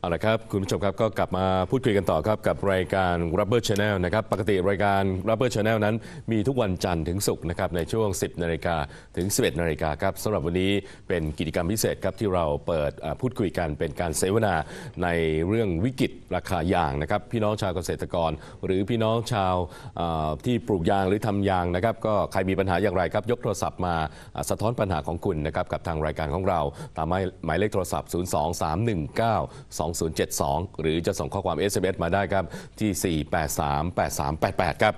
เอาละครับคุณผู้ชมครับก็กลับมาพูดคุยกันต่อครับกับรายการ Rubber Channel นะครับปกติรายการ Rubber Channel นั้นมีทุกวันจันทร์ถึงศุกร์นะครับในช่วง 10นาฬิกาถึง 11นาฬิกาครับสำหรับวันนี้เป็นกิจกรรมพิเศษครับที่เราเปิดพูดคุยกันเป็นการเสวนาในเรื่องวิกฤตราคายางนะครับพี่น้องชาวเกษตรกร หรือพี่น้องชาวที่ปลูกยางหรือทำยางนะครับก็ใครมีปัญหาอย่างไรครับยกโทรศัพท์มาสะท้อนปัญหาของคุณนะครับกับทางรายการของเราตามหมายหมายเลขโทรศัพท์ 02319 2072 หรือจะส่งข้อความ SMS มาได้ครับที่ 4838388 ครับ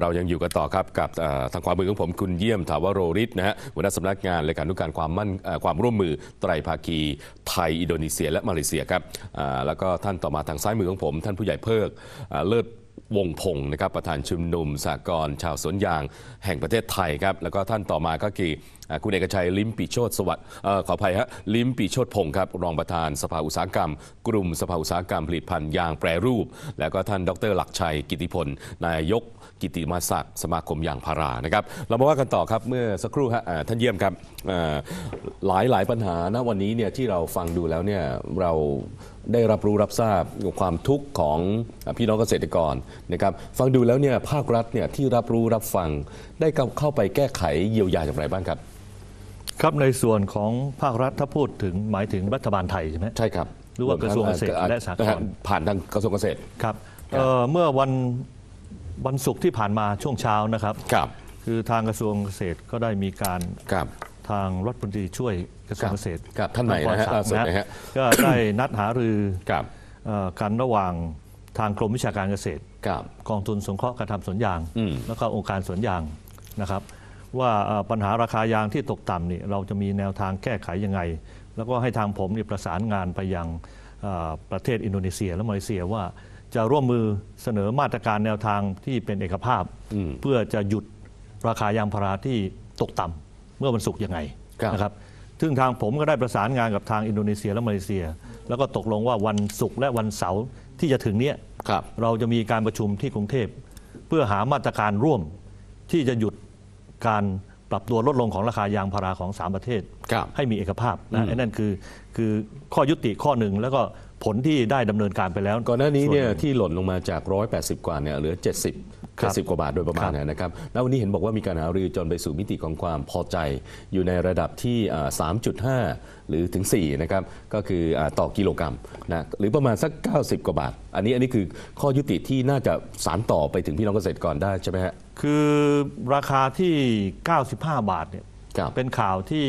เรายังอยู่กันต่อครับกับทางความมือของผมคุณเยี่ยมถาวโรริศนะฮะหัวหน้าสำนักงานเลขานุการความมั่นความร่วมมือไตรภาคีไทย อินโดนีเซีย และมาเลเซียครับแล้วก็ท่านต่อมาทางซ้ายมือของผม ท่านผู้ใหญ่เพิกเลิศ วงพงศ์นะครับประธานชุมนุมสากลชาวสวนยางแห่งประเทศไทยครับแล้วก็ท่านต่อมาก็คือคุณเอกชัยลิมปีโชตสวัสดิ์ขออภัยฮะลิมปีโชตพงศ์ครับรองประธานสภาอุตสาหกรรม กลุ่มสภาอุตสาหกรรมผลิตภัณฑ์ยางแปรรูป แล้วก็ท่านดร หลักชัยกิติพลนายก กิติมาศักดิ์สมาคมยางพารานะครับ เรามาว่ากันต่อครับเมื่อสักครู่ฮะอ่าท่านเยี่ยมครับอ่าหลายหลายปัญหาณวันนี้เนี่ยที่เราฟังดูแล้วเนี่ยเราได้รับรู้รับทราบความทุกข์ของพี่น้องเกษตรกรนะครับ ฟังดูแล้วเนี่ยภาครัฐเนี่ยที่รับรู้รับฟังได้เข้าเข้าไปแก้ไขเยียวยาอย่างไรบ้างครับ ครับในส่วนของภาครัฐถ้าพูดถึงหมายถึงรัฐบาลไทยใช่ไหมใช่ครับหรือว่ากระทรวงเกษตรและสหกรณ์ผ่านทางกระทรวงเกษตรครับครับเอ่อเมื่อวัน วันศุกร์ที่ผ่านมาช่วงเช้านะครับครับ คือทางกระทรวงเกษตรก็ได้มีการครับทางรัฐมนตรีช่วยกระทรวงเกษตรครับท่านไหนนะฮะพรศักดิ์ล่าสุดนะฮะก็ได้นัดหารือครับเอ่อกันระหว่างทางกรมวิชาการเกษตรครับกองทุนสงเคราะห์การทำสวนยางอืมแล้วก็องค์การสวนยางนะครับ ว่าเอ่อปัญหาราคายางที่ตกต่ำนี่เราจะมีแนวทางแก้ไขยังไง แล้วก็ให้ทางผมนี่ประสานงานไปยังเอ่อประเทศอินโดนีเซียและมาเลเซียว่า จะร่วมมือเสนอมาตรการแนวทางที่เป็นเอกภาพอืมเพื่อจะหยุดราคายางพาราที่ตกต่ำเมื่อวันศุกร์ยังไงครับนะครับซึ่งทางผมก็ได้ประสานงานกับทางอินโดนีเซียและมาเลเซีย แล้วก็ตกลงว่าวันศุกร์และวันเสาร์ที่จะถึงเนี้ยครับเราจะมีการประชุมที่กรุงเทพ เพื่อหามาตรการร่วมที่จะหยุดการปรับตัวลดลงของราคายางพาราของ 3 ประเทศครับให้มีเอกภาพนะไอ้นั่นคือคือข้อยุติข้อหนึ่งแล้วก็ ผลที่ได้ดำเนินการไปแล้ว ก่อนหน้านี้เนี่ยส่วหงที่หล่นลงมาจาก 180 กว่าเนี่ยเหลือ 70ครับ70 กว่าบาทโดยประมาณครับเนี่ยนะครับ แล้ววันนี้เห็นบอกว่ามีการหารือจนไปสู่มิติของความพอใจ อยู่ในระดับที่อ่า3.5 หรือถึง 4 นะครับ ก็คืออาต่อกิโลกรัมนะหรือประมาณสัก 90 กว่าบาท อันนี้อันนี้คือข้อยุติที่น่าจะสารต่อไปถึงพี่น้องเกษตรกรได้ใช่ไหมฮะคือราคาที่ 95 บาทเนี่ยครับเป็นข่าวที่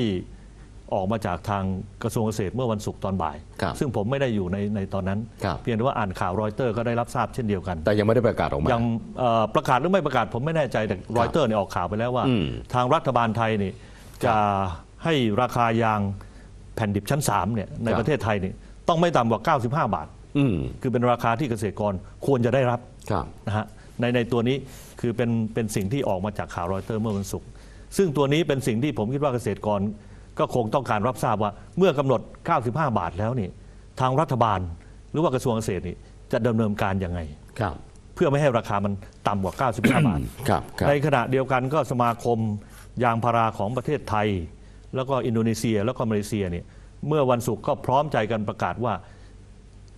ออกมาจากทางกระทรวงเกษตรเมื่อวันศุกร์ตอนบ่าย ครับซึ่งผมไม่ได้อยู่ในในตอนนั้น ครับ เพียงแต่ว่าอ่านข่าวรอยเตอร์ก็ได้รับทราบเช่นเดียวกันแต่ยังไม่ได้ประกาศออกมา ยังเอ่อประกาศหรือไม่ประกาศผมไม่แน่ใจแต่รอยเตอร์เนี่ยออกข่าวไปแล้วว่า อืมทางรัฐบาลไทยนี่จะให้ราคายางแผ่นดิบชั้น3เนี่ยในครับ ประเทศไทยนี่ต้องไม่ต่ำกว่า 95 บาท อืมคือเป็นราคาที่เกษตรกรควรจะได้รับ ครับ นะฮะในในตัวนี้คือเป็นเป็นสิ่งที่ออกมาจากข่าวรอยเตอร์เมื่อวันศุกร์ซึ่งตัวนี้เป็นสิ่งที่ผมคิดว่าเกษตรกร ก็คงต้องการรับทราบว่าเมื่อกำหนด 95 บาทแล้วนี่ทางรัฐบาลหรือว่ากระทรวงเกษตรนี่จะดำเนินการยังไงครับเพื่อไม่ให้ราคามันต่ำกว่า 95 บาทครับครับในขณะเดียวกันก็สมาคมยางพาราของประเทศไทย แล้วก็อินโดนีเซียแล้วก็มาเลเซียเนี่ยเมื่อวันศุกร์ก็พร้อมใจกันประกาศว่า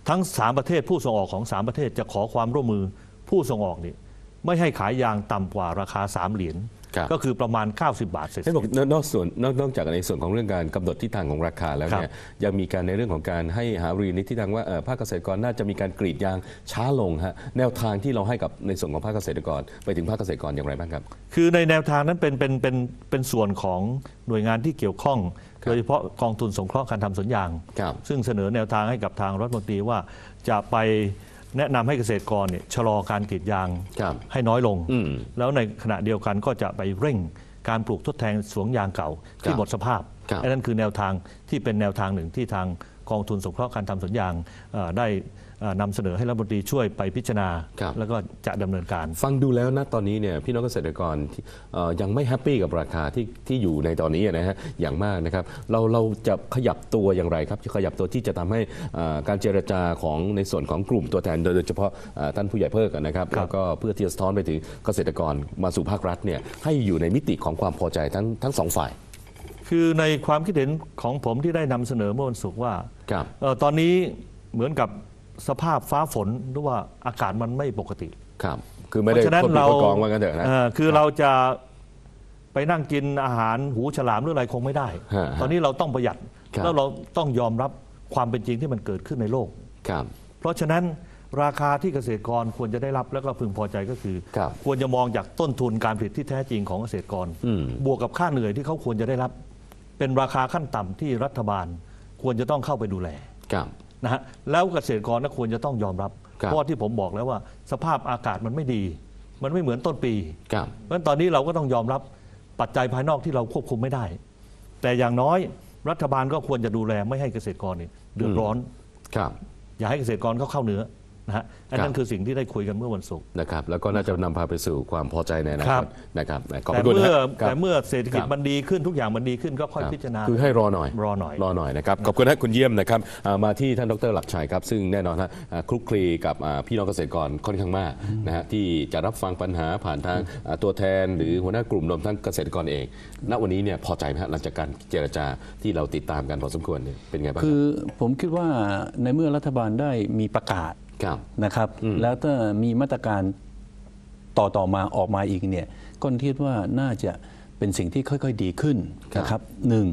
ทั้ง 3 ประเทศผู้ส่งออกของ 3 ประเทศจะขอความร่วมมือผู้ส่งออกนี่ไม่ให้ขายยางต่ำกว่าราคา 3 เหรียญครับ ก็คือประมาณ 90 บาทเสร็จเห็นบอกนนอกส่วนนอกนอกจากในส่วนของเรื่องการกำหนดทิศทางของราคาแล้วเนี่ยยังมีการในเรื่องของการให้หารือในทิศทางว่าเอ่อภาคเกษตรกรน่าจะมีการกรีดยางช้าลงฮะแนวทางที่เราให้กับในส่วนของภาคเกษตรกร ไปถึงภาคเกษตรกรอย่างไรบ้างครับ คือในแนวทางนั้นเป็นเป็นเป็นเป็นส่วนของหน่วยงานที่เกี่ยวข้องครับโดยเฉพาะกองทุนสงเคราะห์การทำสวนยาง ครับซึ่งเสนอแนวทางให้กับทางรัฐมนตรีว่าจะไป แนะนำให้เกษตรกรเนี่ยชะลอการกรีดยางครับให้น้อยลง อืมแล้วในขณะเดียวกันก็จะไปเร่งการปลูกทดแทนสวนยางเก่าคที่รับหมดสภาพครับ อันนั้นคือแนวทางที่เป็นแนวทางหนึ่งที่ทางกองทุนสงเคราะห์การทำสวนยางเอ่อได้เอ่อ นำเสนอให้รัฐมนตรีช่วยไปพิจารณา ครับ แล้วก็จะดำเนินการ ฟังดูแล้วนะตอนนี้เนี่ยพี่น้องเกษตรกรที่เอ่อยังไม่แฮปปี้กับราคาที่ที่อยู่ในตอนนี้นะฮะอย่างมากนะครับเราเราจะขยับตัวอย่างไรครับจะขยับตัวที่จะทำให้เอ่อการเจรจาของในส่วนของกลุ่มตัวแทนโดยเฉพาะเอ่อท่านผู้ใหญ่เพิกนะครับครับ แล้วก็เพื่อที่จะสะท้อนไปถึงเกษตรกรมาสู่ภาครัฐเนี่ยให้อยู่ในมิติของความพอใจทั้งทั้งสองฝ่ายคือในความคิดเห็นของผมที่ได้นำเสนอเมื่อวันศุกร์ว่า ครับ เอ่อตอนนี้เหมือนกับ สภาพฟ้าฝนหรือว่าอากาศมันไม่ปกติ ครับ คือไม่ได้เพราะฉะนั้นคนผิดเราคนกองว่ากันเถอะนะ เอ่อคือเราจะไปนั่งกินอาหารหูฉลามหรืออะไรคงไม่ได้ ฮะตอนนี้เราต้องประหยัด ครับ แล้วเราต้องยอมรับความเป็นจริงที่มันเกิดขึ้นในโลก ครับ เพราะฉะนั้นราคาที่เกษตรกรควรจะได้รับแล้วก็พึงพอใจก็คือครับควรจะมองจากต้นทุนการผลิตที่แท้จริงของเกษตรกรอืมบวกกับค่าเหนื่อยที่เขาควรจะได้รับ เป็นราคาขั้นต่ำที่รัฐบาล ควรจะต้องเข้าไปดูแล ครับ นะฮะแล้วเกษตรกรก็ควรจะต้องยอมรับ ครับเพราะว่าที่ผมบอกแล้วว่า สภาพอากาศมันไม่ดี มันไม่เหมือนต้นปีครับ เพราะฉะนั้นตอนนี้เราก็ต้องยอมรับปัจจัยภายนอกที่เราควบคุมไม่ได้ แต่อย่างน้อยรัฐบาลก็ควรจะดูแลไม่ให้เกษตรกรเนี่ยเดือดร้อน ครับ อย่าให้เกษตรกรเขาเข้าเนื้อ นะฮะอันนั้นครับคือสิ่งที่ได้คุยกันเมื่อวันศุกร์นะครับแล้วก็น่าจะนำพาไปสู่ความพอใจในอนาครัคตบนะครับขอบแต่คุณนะเมื่อครับแต่เมื่อเศรษฐกิจครับมันดีขึ้นทุกอย่างมันดีขึ้นก็ค่อยครับพิจารณา คือให้รอหน่อยรอหน่อย รอหน่อยนะครับขอบคุณนะคุณเยี่ยมนะครับอ่ามาที่ท่านดรหลักชัยครับซึ่งแน่นอนฮะอ่าคลุกคลีกับอ่าพี่น้องเกษตรกรค่อนข้างมากนะฮะที่จะรับฟังปัญหาผ่านทางอ่าตัวแทน หรือหัวหน้ากลุ่มรวมทั้งเกษตรกรเองณวันนี้เนี่ยพอใจไหมฮะหลังจากการเจรจาที่เราติดตามกันพอสมควรเนี่ยเป็นไงบ้างคคืรับอผมคิดว่าในเมื่อรัฐบาลได้มีประกาศครับ นะครับ แล้วถ้ามีมาตรการต่อต่อมาออกมาอีกเนี่ยก็คิดว่าน่าจะ เป็นสิ่งที่ค่อยๆดีขึ้นนะครับหนึ่ง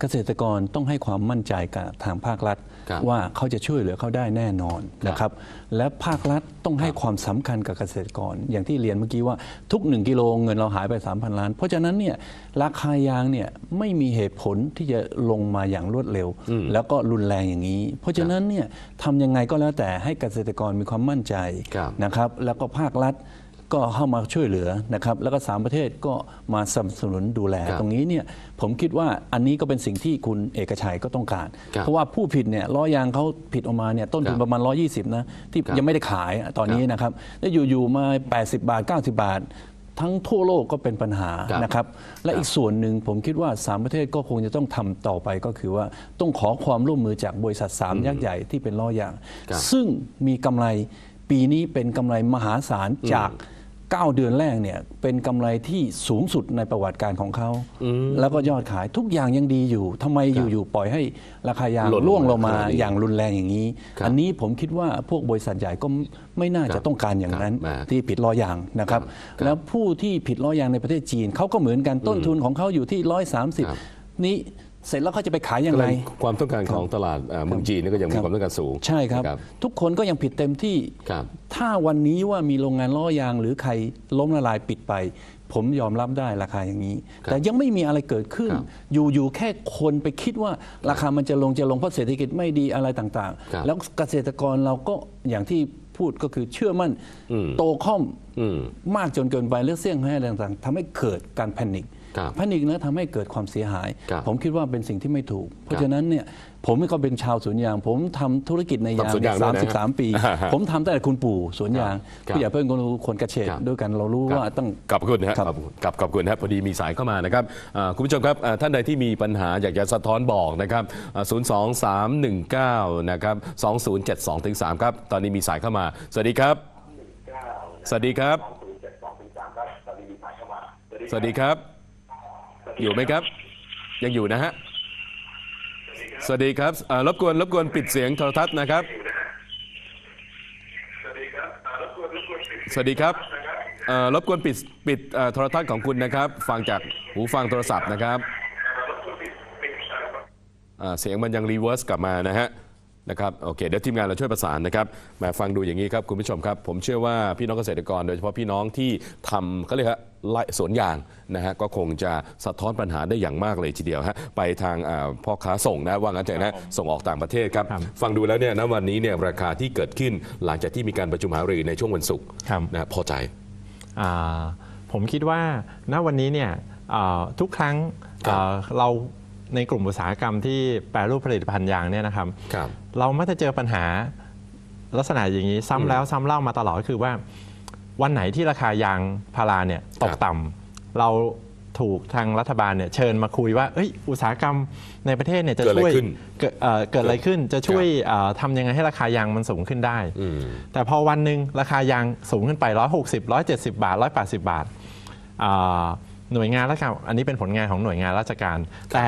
เกษตรกรต้องให้ความมั่นใจกับทางภาครัฐครับว่าเขาจะช่วยเหลือเขาได้แน่นอนนะครับ และภาครัฐต้องให้ความสำคัญกับเกษตรกร อย่างที่เรียนเมื่อกี้ว่าทุก 1 กิโลเงินเราหายไป 3,000 ล้าน เพราะฉะนั้นเนี่ยราคายางเนี่ยไม่มีเหตุผลที่จะลงมาอย่างรวดเร็ว แล้วก็รุนแรงอย่างนี้ เพราะฉะนั้นเนี่ยทำยังไงก็แล้วแต่ให้เกษตรกรมีความมั่นใจครับนะครับ แล้วก็ภาครัฐ ก็เข้ามาช่วยเหลือนะครับแล้วก็สามประเทศก็มาสนับสนุนดูแล ครับตรงนี้เนี่ยผมคิดว่าอันนี้ก็เป็นสิ่งที่คุณเอกชัยก็ต้องการ ครับเพราะว่าผู้ผิดเนี่ยล้อยางเขาผิดออกมาเนี่ยต้นทุคนรับประมาณ 120 นะ ที่ครับยังไม่ได้ขายตอนนี้นะครับแล้วอยู่ๆมา 80 บาท 90 บาท ทั้งทั่วโลกก็เป็นปัญหาครับ นะครับ และอีกส่วนหนึ่งผมคิดว่าสามประเทศก็คงจะต้องทำต่อไปก็คือว่าต้องขอความร่วมมือจากบริษัท 3 ยักษ์ใหญ่ที่เป็นล้อยาง ครับซึ่งมีกำไรปีนี้เป็นกำไรมหาศาลจาก 9 เดือนแรกเนี่ยเป็นกำไรที่สูงสุดในประวัติการของเขา แล้วก็ยอดขายทุกอย่างยังดีอยู่ทำไมอยู่ๆปล่อยให้ราคายางหล่นลงร่วงลงมาขนาดนี้อย่างรุนแรงอย่างนี้ครับอันนี้ผมคิดว่าพวกบริษัทใหญ่ก็ไม่น่าครัจะบต้องการอย่างนั้นครับมาที่ผิดล้อยางนะครับครับ แล้วผู้ที่ผิดล้อยางในประเทศจีนเขาก็เหมือนกันต้นทุนของเขาอยู่ที่ร้อยสามสิบครับนี้ เสร็จแล้วเขาจะไปขายยังก็เลไงยความต้องการของตลาดอ่าเมืองจีนนี่ก็ยังมีครับความต้องการสูง ใช่ครับนะทุกคนก็ยังผิดเต็มที่ครับถ้าวันนี้ว่ามีโรงงานล้อยางหรือใครล้มละลายปิดไป ผมยอมรับได้ราคาอย่างนี้ครับแต่ยังไม่มีอะไรเกิดขึ้นครับอยู่อยู่แค่คนไปคิดว่าราคามันจะลงจะลงเพราะเศรษฐกิจไม่ดีอะไรต่างครับๆแล้วเกษตรกรเราก็อย่างที่พูดก็คือเชื่อมั่นอืมโตค่อมอืมมากจนเกินไปเรื่องเสี่ยงให้อะไรต่างๆทำให้เกิดการแพนิคครับ แพนิคนะทำให้เกิดความเสียหายครับผมคิดว่าเป็นสิ่งที่ไม่ถูก เพราะฉะนั้นเนี่ยผมก็เป็นชาวสวนยาง ผมทำธุรกิจในยางทำสวนยางด้วยสามนะสิบสามปีอ่าฮะผมทำตั้งแต่คุณปู่สวนยางครับผู้ใหญ่เพื่อนคนรู้คนกระเฉดครับด้วยกันเรารู้ว่าต้องขอบคุณนะครับครับขอบคุณครับขอบคุณนะครับพอดีมีสายเข้ามานะครับอ่าคุณผู้ชมครับอ่าท่านใดที่มีปัญหาอยากจะสะท้อนบอกนะครับอ่า02319นะครับ2072ถึง3ครับตอนนี้มีสายเข้ามา สวัสดีครับ สวัสดีครับ สวัสดีครับ อยู่ไหมครับ ยังอยู่นะฮะ สวัสดีครับอ่ารบกวนรบกวนปิดเสียงโทรทัศน์นะครับ สวัสดีครับอ่อรบกวนปิดปิดอ่อโทรทัศน์ของคุณนะครับ ฟังจากหูฟังโทรศัพท์นะครับอ่าเสียงมันยังรีเวิร์สกลับมานะฮะ นะครับโอเคเดี๋ยวทีมงานเราช่วยประสานนะครับมาฟังดูอย่างนี้ครับคุณผู้ชมครับ ผมเชื่อว่าพี่น้องเกษตรกร โดยเฉพาะพี่น้องที่ทำเขาเรียกว่าไร่สวนยางนะฮะก็คงจะสะท้อนปัญหาได้อย่างมากเลยทีเดียวฮะไปทางอ่าพ่อค้าส่งนะว่างั้นเถอะนะส่งออกต่างประเทศครับครับ ฟังดูแล้วเนี่ยณวันนี้เนี่ยราคาที่เกิดขึ้นหลังจากที่มีการประชุมหารือในช่วงวันศุกร์ครับ นะพอใจ อ่าผมคิดว่าณวันนี้เนี่ยอ่าทุกครั้งครับอ่าเรา ในกลุ่มอุตสาหกรรมที่แปรรูปผลิตภัณฑ์ยางเนี่ยนะครับ ครับ เรามักจะเจอปัญหาลักษณะอย่างนี้ซ้ำแล้วซ้ำเล่ามาตลอดก็คือว่า วันไหนที่ราคายางพาราเนี่ยตกครับต่ำเราถูกทางรัฐบาลเนี่ยเชิญมาคุยว่าเอ้ยอุตสาหกรรมในประเทศเนี่ยจะเกิดอะไรช่วยขึ้น เกิดเอ่อเกิดอะไรขึ้นจะช่วยเอ่อทำยังไงให้ราคายางมันสูงขึ้นได้ อืม แต่พอวันหนึ่งราคายางสูงขึ้นไป 160 170 บาท 180 บาทอ่า หน่วยงานราชการอันนี้เป็นผลงานของหน่วยงานราชการ แต่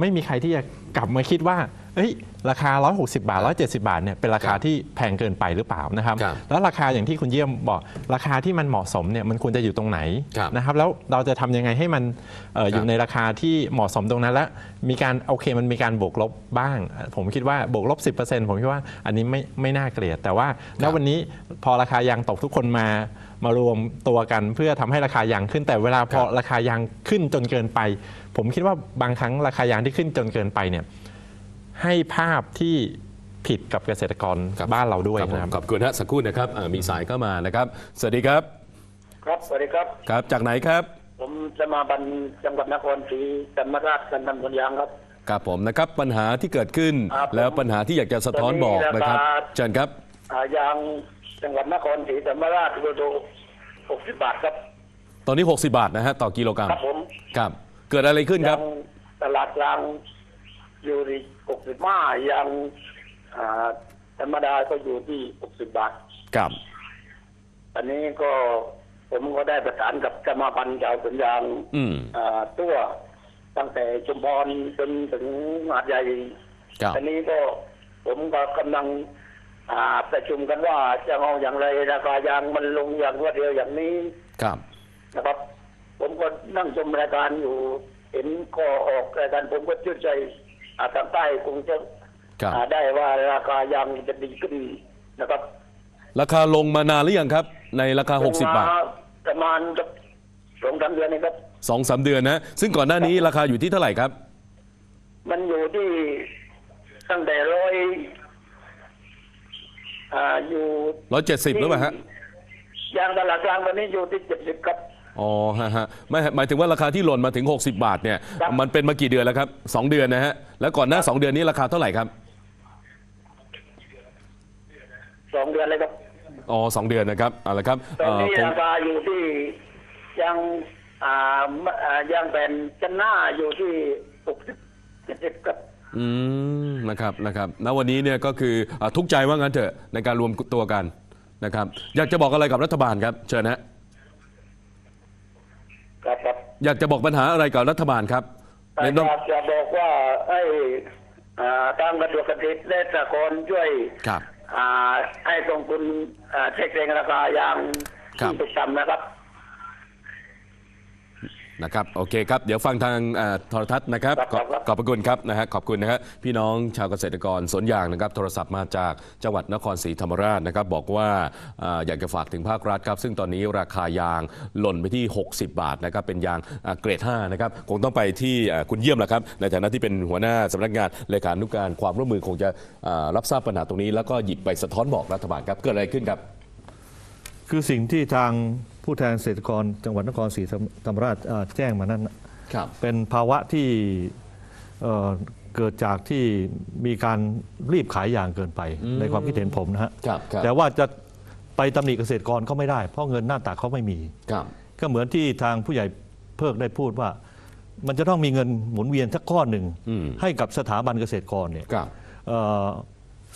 ไม่มีใครที่จะกลับมาคิดว่า เอ้ย ราคา 160 บาท 170 บาทเนี่ยเป็นราคาครับที่แพงเกินไปหรือเปล่านะครับครับ แล้วราคาอย่างที่คุณเยี่ยมบอก ราคาที่มันเหมาะสมเนี่ยมันควรจะอยู่ตรงไหนครับนะครับ แล้วเราจะทำยังไงให้มันเอ่อครับอยู่ในราคาที่เหมาะสมตรงนั้น และมีการโอเคมันมีการบวกลบบ้าง ผมคิดว่าบวกลบ 10%ผมคิดว่าอันนี้ไม่ไม่น่าเกลียด แต่ว่าณวันนี้พอราคายางตกทุกคนมา มารวมตัวกันเพื่อทำให้ราคายางขึ้นแต่เวลาพอราคายางขึ้นจนเกินไป ผมคิดว่าบางครั้งราคายางที่ขึ้นจนเกินไปเนี่ยให้ภาพที่ผิดกับเกษตรกรครับบ้านเราด้วยครับผมนะครับขอบคุณฮะสักครู่นะครับอ่ามีสายเข้ามานะครับ สวัสดีครับ ครับสวัสดีครับครับ จากไหนครับ ผมจะมาบันจังหวัดนครศรีธรรมราชกันนำคนยางครับครับผมนะครับปัญหาที่เกิดขึ้นครับแล้วปัญหาที่อยากจะสะท้อนบอกนะครับตอนนี้ราคาเชิญครับอ่ายาง จังหวัดนครศรีธรรมราชกิโลหกสิบบาทครับตอนนี้ 60 บาทนะฮะต่อกิโลกรัมครับผมครับ เกิดอะไรขึ้นคยารับงตลาดกลางอยู่ที่หกสิบห้ายางอ่าธรรมดาก็อยู่ที่หกสิบบาท ครับ อันนี้ก็ผมก็ได้ประสานกับสมาพันธ์ชาวสวนยางอืม อ่าตัวตั้งแต่ชุมพรจนถึงหาดใหญ่ ครับ อันนี้ก็ผมก็กำลังอ่า ประชุมกันว่าจะเอาอย่างไรราคายางมันลงอย่างรวดเร็วอย่างนี้ครับนะครับ ผมก็นั่งชมรายการอยู่เห็นก็ออกรายการผมก็ชื่นใจอ่าทางใต้คงจะครับอ่าได้ว่าราคายางจะดีขึ้นนะครับ ราคาลงมานานหรือยังครับ ในราคา 60 บาทลงมประมาณกับสองสามเดือนนี้ครับสองสามเดือนนะ ซึ่งก่อนหน้านี้ราคาอยู่ที่เท่าไหร่ครับ มันอยู่ที่ตั้งแต่ร้อย อ่าอยู่170หรือเปล่าฮะยางตลาดกลางตอนนี้อยู่ที่เจ็ดสิบครับ อ๋อฮะฮะไม่หมายถึงว่าราคาที่หล่นมาถึง 60 บาทเนี่ยครับ มันเป็นมากี่เดือนแล้วครับสองเดือนนะฮะแล้วก่อนหน้า2เดือนนี้ราคาเท่าไหร่ครับสองเดือนเลยครับ อ๋อสองเดือนนะครับเอาละครับตอนเอ่อนี้คงราคาอยู่ที่ยังอ่ามอ่ายางแผ่นจันหน้าอยู่ที่หกสิบเจ็ดสิบครับ อืมนะครับนะครับณวันนี้เนี่ยก็คืออ่าทุกข์ใจว่างั้นเถอะในการรวมตัวกันนะครับ อยากจะบอกอะไรกับรัฐบาลครับ เชิญนะครับครับอยากจะบอกปัญหาอะไรกับรัฐบาลครับแต่ในต้อง อยากจะบอกว่าให้อ่าทางกระทรวงเกษตรและสหกรณ์ช่วยครับอ่าให้ตรงคุณอ่าเช็คเรงราคายางครับ ที่ถูกทำนะครับ นะครับโอเคครับ เดี๋ยวฟังทางเอ่อโทรทัศน์นะครับครับขอบครับขอบพระคุณครับนะฮะขอบคุณนะฮะพี่น้องชาวเกษตรกรสวนยางนะครับโทรศัพท์มาจากจังหวัดนครศรีธรรมราชนะครับบอกว่าอ่าอยากจะฝากถึงภาครัฐครับ ซึ่งตอนนี้ราคายางหล่นไปที่ 60 บาทนะครับเป็นยางอ่าเกรด5นะครับคงต้องไปที่อ่าคุณเยี่ยมแหละครับในฐานะที่เป็นหัวหน้าสำนักงานเลขานุการความร่วมมือคงจะอ่ารับทราบปัญหาตรงนี้ แล้วก็หยิบไปสะท้อนบอกรัฐบาลครับเกิดอะไรขึ้นครับ คือสิ่งที่ทาง ผู้แทนเกษตรกรจังหวัดนครศรีธรรมราชอ่าแจ้งมานั้นน่ะครับเป็นภาวะที่เอ่อเกิดจากที่มีการรีบขายอย่างเกินไปในความคิดเห็นผมนะฮะครับครับแต่ว่าจะไปตำหนิเกษตรกรเขาไม่ได้ เพราะเงินหน้าตาเขาไม่มีครับก็เหมือนที่ทางผู้ใหญ่เพิกได้พูดว่า มันจะต้องมีเงินหมุนเวียนสักก้อนหนึ่งอืมให้กับสถาบันเกษตรกรเนี่ยครับเอ่อ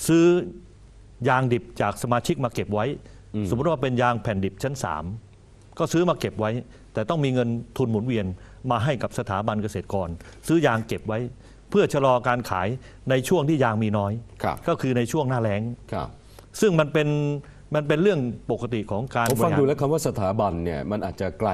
ซื้อยางดิบจากสมาชิกมาเก็บไว้ สมมติว่าเป็นยางแผ่นดิบชั้น3 ก็ซื้อมาเก็บไว้ แต่ต้องมีเงินทุนหมุนเวียนมาให้กับสถาบันเกษตรกร ซื้อยางเก็บไว้ เพื่อชะลอการขายในช่วงที่ยางมีน้อยครับก็คือในช่วงหน้าแล้งครับซึ่งมันเป็น มันเป็นเรื่องปกติของการผมฟังบริหารดูแล้วคำว่าสถาบันเนี่ยมันอาจจะไกล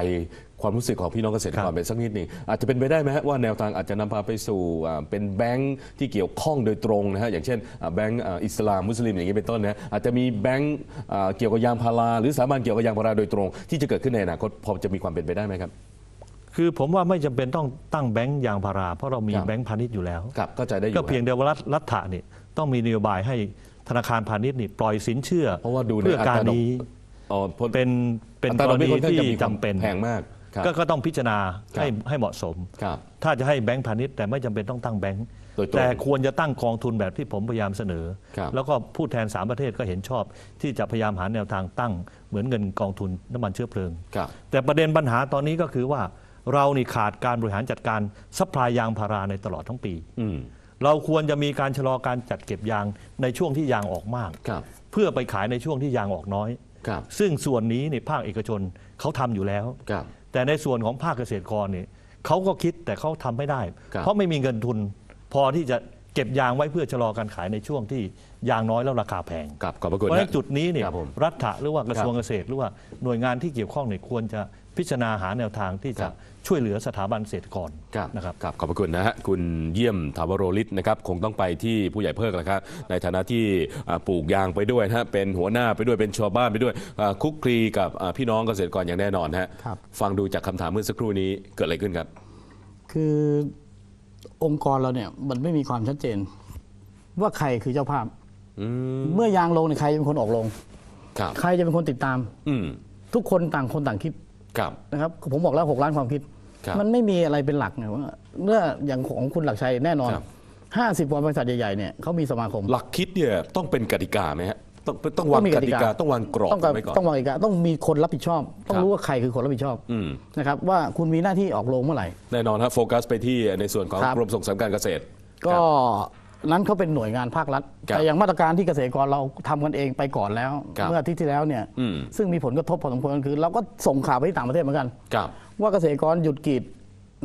ความรู้สึกของพี่น้องเกษตรกครรับไปสักนิดหนึ่งอาจจะเป็นไปได้ไหมฮะว่าแนวทางอาจจะนำพาไปสู่อ่าเป็นแบงค์ที่เกี่ยวข้องโดยตรงนะฮะอย่างเช่นอ่าแบงค์อ่าอิสลามมุสลิมอย่างนี้เป็นต้นนะฮะอาจจะมีแบงค์อ่าเกี่ยวกับยางพาราหรือสถาบันเกี่ยวกับยางพาราโดยตรง ที่จะเกิดขึ้นในอนาคตพอจะมีความเป็นไปได้ไหมครับคือผมว่าไม่จำเป็นต้องตั้งแบงก์ยางพารา เพราะเรามีครับแบงก์พาณิชย์อยู่แล้วครับเข้าใจได้อยู่ก็เพียงฮะแต่ว่ารัฐรัฐะนี่ต้องมีนโยบายให้ ธนาคารพาณิชย์นี่ปล่อยสินเชื่อเพราะว่าดูในเพื่อการอัตราดอกนี้อ๋อพลเป็นเป็นอัตรากดรอกเบี้ณียค่อนข้างที่จะมีความจำเป็นแพงมากครับก็ก็ต้องพิจารณาครับให้ให้เหมาะสมครับถ้าจะให้แบงก์พาณิชย์แต่ไม่จำเป็นต้องตั้งแบงก์โดยตรงแต่ควรจะตั้งกองทุนแบบที่ผมพยายามเสนอครับแล้วก็ผู้แทนสามประเทศก็เห็นชอบ ที่จะพยายามหาแนวทางตั้ง เหมือนเงินกองทุนน้ำมันเชื้อเพลิงครับแต่ประเด็นปัญหาตอนนี้ก็คือว่า เรานี่ขาดการบริหารจัดการซัพพลายยางพาราในตลอดทั้งปีอืม เราควรจะมีการชะลอการจัดเก็บยางในช่วงที่ยางออกมาก ครับ เพื่อไปขายในช่วงที่ยางออกน้อย ครับ ซึ่งส่วนนี้นี่ภาคเอกชนเขาทำอยู่แล้ว ครับ แต่ในส่วนของภาคเกษตรกรเนี่ยเขาก็คิดแต่เขาทำไม่ได้ ครับ เพราะไม่มีเงินทุน พอที่จะเก็บยางไว้เพื่อชะลอการขายในช่วงที่ยางน้อยแล้วราคาแพง ครับขอบพระคุณเพราะฉะนั้นนะจุดนี้เนี่ยครับผมรัฐะหรือว่ากระทรวงครับเกษตรหรือว่าหน่วยงานที่เกี่ยวข้องเนี่ยควรจะพิจารณาหาแนวทางที่คจะรับ ช่วยเหลือสถาบันเกษตรกรครับนะครับครับขอบพระคุณนะฮะคุณเยี่ยมถาวโรลิศนะครับคงต้องไปที่ผู้ใหญ่เพิกแล้วครับในฐานะที่อ่าปลูกยางไปด้วยนะฮะเป็นหัวหน้าไปด้วยเป็นชาวบ้านไปด้วยอ่าคุกคลีกับอ่าพี่น้องเกษตรกรอย่างแน่นอนฮะครับฟังดูจากคำถามเมื่อสักครู่นี้เกิดอะไรขึ้นครับ คือองค์กรเราเนี่ยมันไม่มีความชัดเจน ว่าใครคือเจ้าภาพอืมเมื่อยางลงเนี่ยใครจะเป็นคนออกลงครับใครจะเป็นคนติดตามอืมทุกคนต่างคนต่างคิดครับนะครับ ผมบอกแล้วหกล้านความคิดครับ มันไม่มีอะไรเป็นหลักไงว่าเมื่ออย่างของคุณหลักชัยแน่นอนครับห้าสิบกว่าบริษัทใหญ่ๆเนี่ยเขามีสมาคม หลักคิดเนี่ยต้องเป็นกติกาไหมฮะต้องต้องวางมีกติกาต้องวางกรอบต้องไว้ก่อนต้องวางกติกาต้องมีคนรับผิดชอบ ต้อครังบรู้ว่าใครคือคนรับผิดชอบอืมนะครับว่าคุณมีหน้าที่ออกลงเมื่อไหร่แน่นอนฮะโฟกัสไปที่ในส่วนของครับกรมส่งเสริมการเกษตร ก็ นั้นเขาเป็นหน่วยงานภาครัฐ ครับแต่อย่างมาตรการที่เกษตรกรเราทำกันเองไปก่อนแล้ว ครับเมื่ออาทิตย์ที่แล้วเนี่ยอืม ซึ่งมีผลกระทบพอสมควรคือ เราก็ส่งข่าวไปที่ต่างประเทศเหมือนกัน ครับ ว่าเกษตรกรหยุดกรีด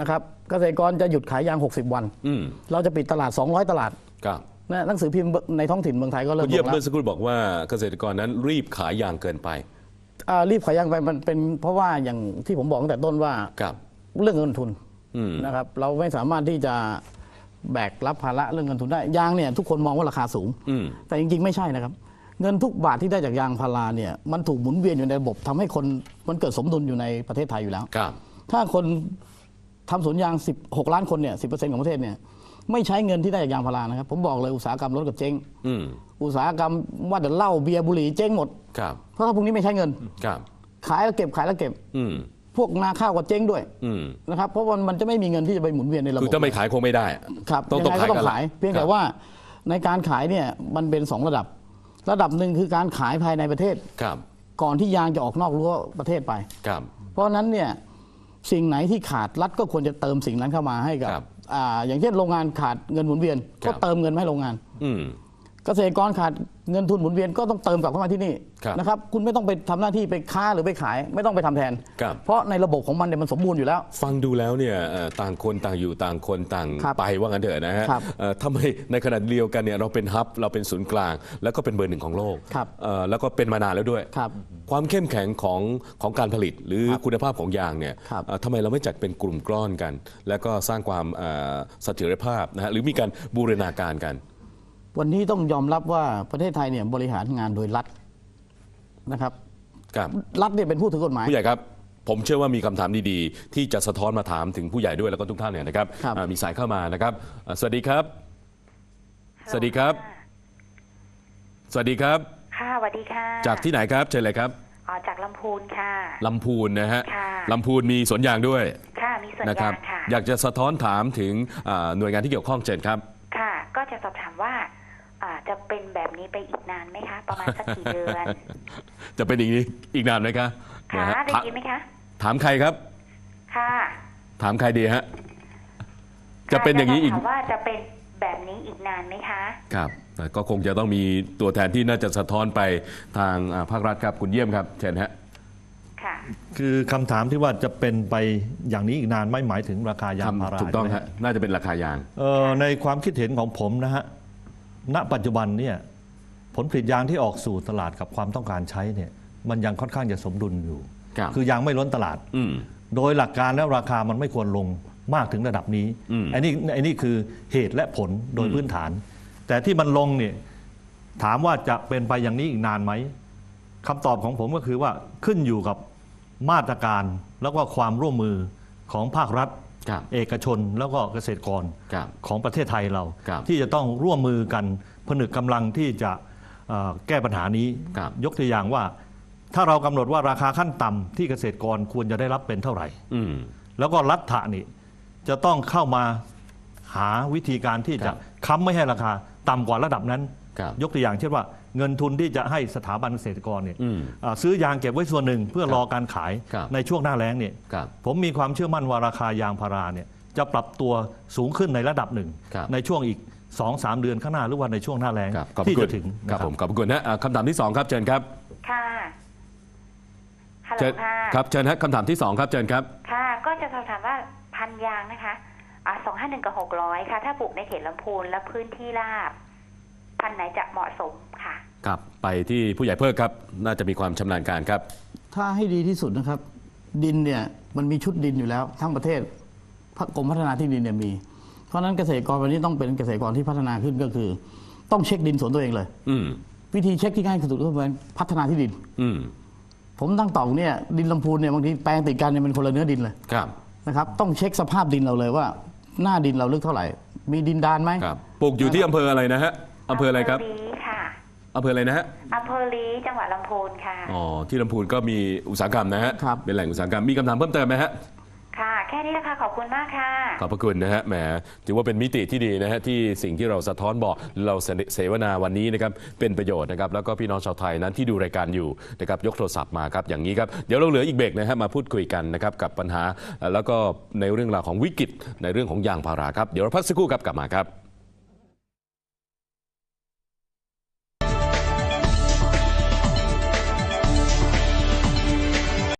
นะครับเกษตรกรจะหยุดขายยาง 60 วัน อืมเราจะปิดตลาด 200 ตลาดครับนะหนังสือพิมพ์ในท้องถิ่นเมืองไทยก็เริ่คุมณเยี่ยมบอกแล้เมื่วอสักครู่บอกว่าเกษตรกรนั้นรีบขายยางเกินไป อ่ารีบขายยางไปมันเป็นเพราะว่าอย่างที่ผมบอกตั้งแต่ต้นว่า ครับ เรื่องเงินทุนอืม นะครับเราไม่สามารถที่จะ แบกรับภาระเรื่องเงินทุนได้ยางเนี่ยทุกคนมองว่าราคาสูงอืมแต่จริงๆ ไม่ใช่นะครับ เงินทุกบาทที่ได้จากยางพาราเนี่ยมันถูกหมุนเวียนอยู่ในระบบทำให้คนมันเกิดสมดุลอยู่ในประเทศไทยอยู่แล้วครับถ้าคนทำสวนยาง 16 ล้านคนเนี่ยสิของประเทศเนี่ยไม่ใช้เงินที่ได้จากยางพารานะครับ ผมบอกเลยอุตสาหกรรมรถกับเจ๊งอืมอุตสาหกรรมว่าแต่เหล้าเบียร์บุหรี่เจ๊งหมดครับเพราะถ้าพวกนี้ไม่ใช้เงินครับขายแล้วเก็บขายแล้วเก็บอืมพ วกนาข้าวก็เจ๊งด้วยอืมนะครับเพราะว่ามันจะไม่มีเงินที่จะไปหมุนเวียนในระบบคือถ้าไม่ขายคงไม่ได้ครับต้องยัต้องไงขายก็ต้อกันงละขาย เพียงคแต่รับว่าในการขายเนี่ยมันเป็นสองระดับ ระดับหนึ่งคือการขายภายในประเทศครับ ก่อนที่ยางจะออกนอกรั้วประเทศไปครับ เพราะฉะนั้นเนี่ยสิ่งไหนที่ขาดรัฐก็ควรจะเติมสิ่งนั้นเข้ามาให้กับครับอ่าอย่างเช่นโรงงานขาดเงินหมุนเวียนครัก็บเติมเงินมาให้โรงงานอืม เกษตรกรขาดเงินทุนหมุนเวียนก็ต้องเติมกลับเข้ามาที่นี่ครับนะครับคุณไม่ต้องไปทำหน้าที่ไปค้าหรือไปขาย ไม่ต้องไปทำแทน ครับ เพราะในระบบของมันเนี่ยมันสมบูรณ์อยู่แล้ว ฟังดูแล้วเนี่ยเอ่อต่างคนต่างอยู่ต่างคนต่างครับไปว่างั้นเถอะนะฮะครับเอ่อทำไมในขณะเดียวกันเนี่ยเราเป็นฮับเราเป็นศูนย์กลาง แล้วก็เป็นเบอร์หนึ่งของโลกครับเอ่อแล้วก็เป็นมานานแล้วด้วย ครับความเข้มแข็งของของการผลิตหรือคุณภาพของยางเนี่ยครับเอ่อทำไมเราไม่จัดเป็นกลุ่มก้อนกัน แล้วก็สร้างความเอ่อเสถียรภาพนะฮะหรือมีการบูรณาการกัน วันนี้ต้องยอมรับว่าประเทศไทยเนี่ยบริหารงานโดยรัฐนะครับครับรัฐเนี่ยเป็นผู้ถือกฎหมาย ผู้ใหญ่ครับ ผมเชื่อว่ามีคำถามดีๆ ที่จะสะท้อนมาถามถึงผู้ใหญ่ด้วยแล้วก็ทุกท่านเนี่ยนะครับครับ อ่ามีสายเข้ามานะครับอ่าสวัสดีครับ สวัสดีครับ สวัสดีครับ ค่ะสวัสดีค่ะจากที่ไหนครับเชิญเลยครับอ๋อจากลำพูนค่ะ ลำพูนนะฮะค่ะ ลำพูนมีสวนยางด้วยค่ะมีสวนนะครัยางค่ะ อยากจะสะท้อนถามถึงอ่าหน่วยงานที่เกี่ยวข้องเชิญครับ ค่ะ ก็จะสอบถามว่าอ่า จะเป็นแบบนี้ไปอีกนานไหมคะ ประมาณสักกี่เดือน จะเป็นอย่างนี้อีกนานไหมครับค่ะนะฮะได้ถามยินไหมคะ ถามใครครับ ค่ะถามใครดีฮะ จะเป็นอย่างนี้อีก ค่ะจะถามว่าจะเป็นแบบนี้อีกนานไหมคะ ครับแต่ก็คงจะต้องมีตัวแทนที่น่าจะสะท้อนไปทางอ่าภาครัฐครับ คุณเยี่ยมครับ เชิญฮะ ค่ะ คือคำถามที่ว่าจะเป็นไปอย่างนี้อีกนานไม่หมายถึงราคายางพาราถูกต้องใช่ไหมฮะ น่าจะเป็นราคายาง เอ่อในความคิดเห็นของผมนะฮะ ณปัจจุบันเนี่ยผลผลิตยางที่ออกสู่ตลาดกับความต้องการใช้เนี่ยมันยังค่อนข้างจะสมดุลอยู่ครับอยางไม่ล้นตลาดอืมโดยหลักการแล้วราคามันไม่ควรลงมากถึงระดับนี้อืมอันนี้อันนี้คือเหตุและผลโดยพื้นฐาน แต่ที่มันลงเนี่ยถามว่าจะเป็นไปอย่างนี้อีกนานไหมคำตอบของผมก็คือว่าขึ้นอยู่กับมาตรการแล้วก็ความร่วมมือของภาครัฐครับ เอกชนแล้วก็เกษตรกรครับของประเทศไทยเราครับที่จะต้องร่วมมือกันผนึกกำลังที่จะเอ่อแก้ปัญหานี้ครับยกตัวอย่างว่า ถ้าเรากำหนดว่าราคาขั้นต่ำที่เกษตรกรควรจะได้รับเป็นเท่าไหร่อืมแล้วก็รัฐะนี่จะต้องเข้ามาหาวิธีการที่คจะรับค้ำไม่ให้ราคาต่ำกว่าระดับนั้นครับยกตัวอย่างเช่นว่า เงินทุนที่จะให้สถาบันเกษตรกรเนี่ยอืมอ่าซื้อยางเก็บไว้ส่วนหนึ่งเพื่อครับรอการขายครับในช่วงหน้าแล้งเนี่ยครับผมมีความเชื่อมั่นว่าราคายางพาราเนี่ยจะปรับตัวสูงขึ้นในระดับหนึ่ง ครับ ในช่วงอีก 2-3 เดือนข้างหน้าหรือว่าในช่วงหน้าแล้งครับขอบที่คุณจะถึงครับนะผมขอบคุณนะอ่าคำถามที่สองครับเชิญครับค่ะฮัลโหลเชิญค่ะครับเชิญฮะคำถามที่สองครับเชิญครับ ค่ะ ก็จะสอบถามว่าพันยางนะคะอ่าสองห้าหนึ่งกับหกร้อยค่ะ ถ้าปลูกในเขตลำพูนและพื้นที่ราบ พันธุ์ไหนจะเหมาะสม ค่ะครับไปที่ผู้ใหญ่เพิ่มครับ น่าจะมีความชำนาญการครับ ถ้าให้ดีที่สุดนะครับ ดินเนี่ยมันมีชุดดินอยู่แล้ว ทั้งประเทศพระกรมพัฒนาที่ดินเนี่ยมี เพราะฉะนั้นเกษตรกรวันนี้ต้องเป็นเกษตรกรที่พัฒนาขึ้นก็คือ ต้องเช็คดินสวนตัวเองเลย อืมวิธีเช็คที่ง่ายที่สุดก็คือพัฒนาที่ดิน อืมผมตั้งต่องเนี่ยดินลำพูนเนี่ยบางทีแปลงติดกันเนี่ยมันคนละเนื้อดินเลยครับนะครับ ต้องเช็คสภาพดินเราเลยว่า หน้าดินเราลึกเท่าไหร่ มีดินดานไหมครับปลูกอยู่ที่อำเภออะไรนะฮะอำเภออะไรครับอำเภอลีค่ะ อำเภออะไรนะฮะ อำเภอลีจังหวัดลำพูนค่ะ อ๋อ ที่ลำพูนก็มีอุตสาหกรรมนะฮะ ครับ เป็นแหล่งอุตสาหกรรม มีคำถามเพิ่มเติมไหมฮะ ค่ะ แค่นี้นะคะขอบคุณมากค่ะ ขอบพระคุณนะฮะ แหม ถือว่าเป็นมิติที่ดีนะฮะที่สิ่งที่เราสะท้อนบอก เราเสวนาวันนี้นะครับ เป็นประโยชน์นะครับ แล้วก็พี่น้องชาวไทยนั้นที่ดูรายการอยู่นะครับ ยกโทรศัพท์มาครับ อย่างนี้ครับ เดี๋ยวเราเหลืออีกเบรกนะฮะ มาพูดคุยกันนะครับกับปัญหา แล้วก็ในเรื่องราวของวิกฤต ในเรื่องของยางพาราครับ เดี๋ยวเราพักสักครู่ครับ กลับมาครับ